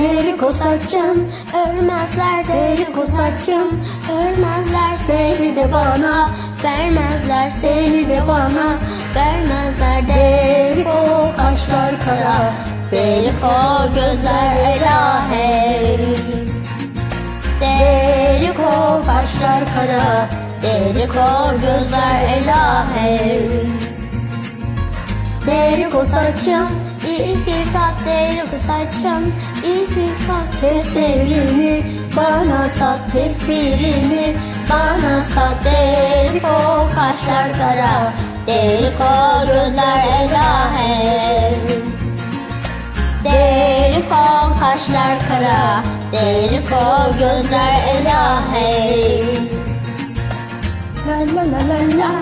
Deri kosaçım ölmezler Deri kosaçım. Ölmezler Seni de bana vermezler Seni de bana vermezler Deri o kaşlar kara. Deri o gözler elahe Deri o kaşlar kara. Deri o gözler elahe Deri o saçım İlk takdirimi saçım İlk tak testlerini Bana sat. Tespirini Bana sat. Delik o kaşlar kara. Delik o gözler ecahe Delik o kaşlar kara. Delik o gözler ecahe La la la la la.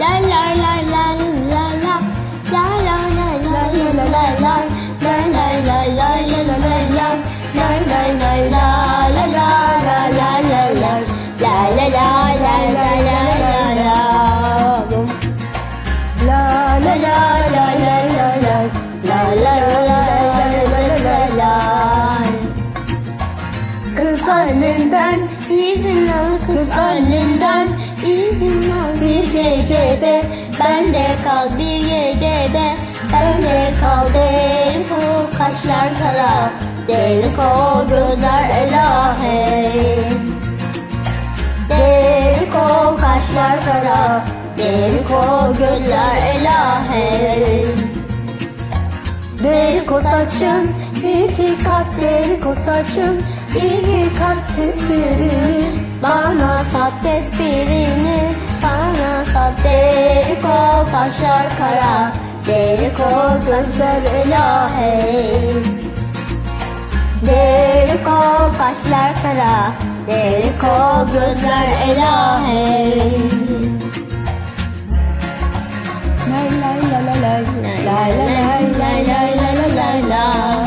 La la la la la. Kız annenden izin al Kız annenden izin al. Bir gecede bende kal Bir gecede bende kal. Deriko kaşlar kara Deriko gözler elahe Deriko gözler elahe. Deriko saçın iki kat Deriko saçın iki kat tespirini Bana sat tespirini Bana sat. Deriko kaşlar kara Deriko gözler elahe. Deriko kaşlar kara Deriko gözler elahe La la la la la la la la la la la la la